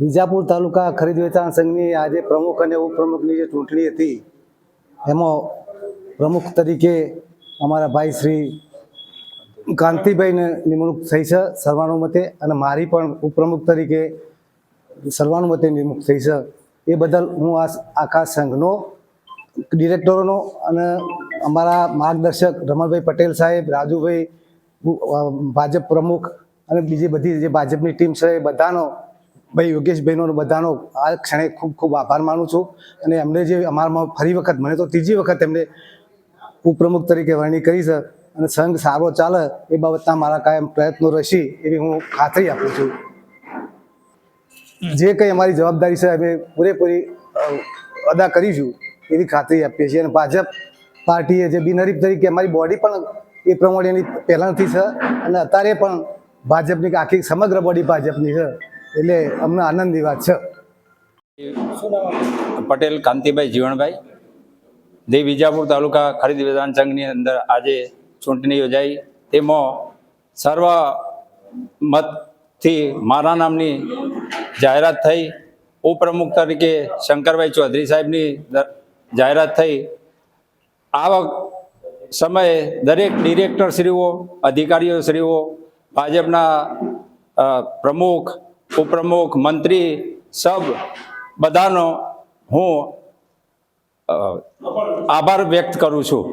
વિજાપુર તાલુકા ખરીદ વેચાણ સંઘની આજે પ્રમુખ અને ઉપપ્રમુખની જે ચૂંટણી હતી, એમાં પ્રમુખ તરીકે અમારા ભાઈ શ્રી કાંતિભાઈને નિમણૂક થઈ છે સર્વાનુમતે અને મારી પણ ઉપપ્રમુખ તરીકે સર્વાનુમતે નિમણૂક થઈ છે. એ બદલ હું આ આખા સંઘનો ડિરેક્ટરોનો અને અમારા માર્ગદર્શક રમણભાઈ પટેલ સાહેબ, રાજુભાઈ ભાજપ પ્રમુખ અને બીજી બધી જે ભાજપની ટીમ છે, એ બધાનો, ભાઈ યોગેશભાઈનો બધાનો આ ક્ષણે ખૂબ ખૂબ આભાર માનું છું. અને એમને જે અમારામાં ફરી વખત, મને તો ત્રીજી વખત એમને ઉપપ્રમુખ તરીકે વરણી કરી છે. અને સંઘ સારો ચાલે, એ બાબતના મારા કાયમ પ્રયત્નો રહેશે એવી હું ખાતરી આપું છું. જે કંઈ અમારી જવાબદારી છે, અમે પૂરેપૂરી અદા કરીશું એવી ખાતરી આપીએ છીએ. અને ભાજપ પાર્ટીએ જે બિનહરીફ તરીકે અમારી બોડી પણ એ પ્રમાણેની પહેલાંથી છે. અને અત્યારે પણ ભાજપની આખી સમગ્ર બોડી ભાજપની છે. એટલે અમને આનંદની વાત છે. પટેલ કાંતિભાઈ જીવણભાઈ. દેવ વિજાપુર તાલુકા ખરીદ વિધાન સંઘની અંદર આજે ચૂંટણી યોજાઈ. તેમાં સર્વ મતથી મારા નામની જાહેરાત થઈ. ઉપપ્રમુખ તરીકે શંકરભાઈ ચૌધરી સાહેબની જાહેરાત થઈ. આ સમયે દરેક ડિરેક્ટરશ્રીઓ અધિકારીઓશ્રીઓ ભાજપના પ્રમુખ ઉપપ્રમુખ મંત્રી સબ બધાનો હું આભાર વ્યક્ત કરું છું.